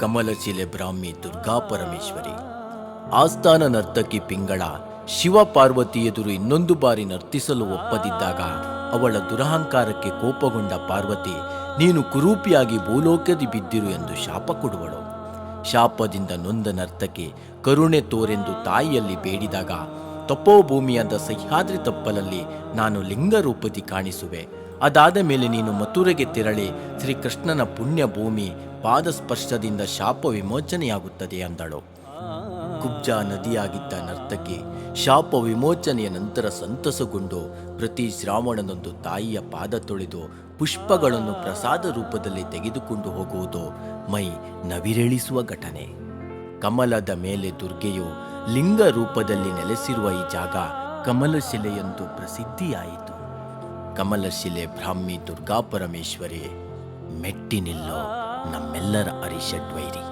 ಕಮಲಶಿಲೆ ಬ್ರಾಹ್ಮಿ ದುರ್ಗಾ ಪರಮೇಶ್ವರಿ. ಆಸ್ಥಾನ ನರ್ತಕಿ ಪಿಂಗಳ ಶಿವ ಪಾರ್ವತಿ ಎದುರು ಇನ್ನೊಂದು ಬಾರಿ ನರ್ತಿಸಲು ಒಪ್ಪದಿದ್ದಾಗ ಅವಳ ದುರಹಂಕಾರಕ್ಕೆ ಕೋಪಗೊಂಡ ಪಾರ್ವತಿ, ನೀನು ಕುರೂಪಿಯಾಗಿ ಭೂಲೋಕದಿ ಬಿದ್ದಿರು ಎಂದು ಶಾಪ ಕೊಡುವಳು. ಶಾಪದಿಂದ ನೊಂದ ನರ್ತಕಿ ಕರುಣೆ ತೋರೆಂದು ತಾಯಿಯಲ್ಲಿ ಬೇಡಿದಾಗ ತಪೋಭೂಮಿಯಾದ ಸಹ್ಯಾದ್ರಿ ತಪ್ಪಲಲ್ಲಿ ನಾನು ಲಿಂಗ ರೂಪದಿ ಕಾಣಿಸುವೆ. ಅದಾದ ಮೇಲೆ ನೀನು ಮಥುರೆಗೆ ತೆರಳಿ ಶ್ರೀಕೃಷ್ಣನ ಪುಣ್ಯ ಭೂಮಿ ಪಾದಸ್ಪರ್ಶದಿಂದ ಶಾಪ ವಿಮೋಚನೆಯಾಗುತ್ತದೆ ಅಂದಳು. ಕುಬ್ಜಾ ನದಿಯಾಗಿದ್ದ ನರ್ತಕಿ ಶಾಪ ವಿಮೋಚನೆಯ ನಂತರ ಸಂತಸಗೊಂಡು ಪ್ರತಿ ಶ್ರಾವಣನೊಂದು ತಾಯಿಯ ಪಾದ ತೊಳೆದು ಪುಷ್ಪಗಳನ್ನು ಪ್ರಸಾದ ರೂಪದಲ್ಲಿ ತೆಗೆದುಕೊಂಡು ಹೋಗುವುದು ಮೈ ನವಿರೇಳಿಸುವ ಘಟನೆ. ಕಮಲದ ಮೇಲೆ ದುರ್ಗೆಯು ಲಿಂಗ ರೂಪದಲ್ಲಿ ನೆಲೆಸಿರುವ ಈ ಜಾಗ ಕಮಲಶಿಲೆಯೆಂದು ಪ್ರಸಿದ್ಧಿಯಾಯಿತು. ಕಮಲಶಿಲೆ ಬ್ರಾಹ್ಮಿ ದುರ್ಗಾ ಪರಮೇಶ್ವರಿ ಮೆಟ್ಟಿ ನಿಲ್ಲೋ ನಮ್ಮೆಲ್ಲರ ಅರಿಷಡ್ವೈರಿ.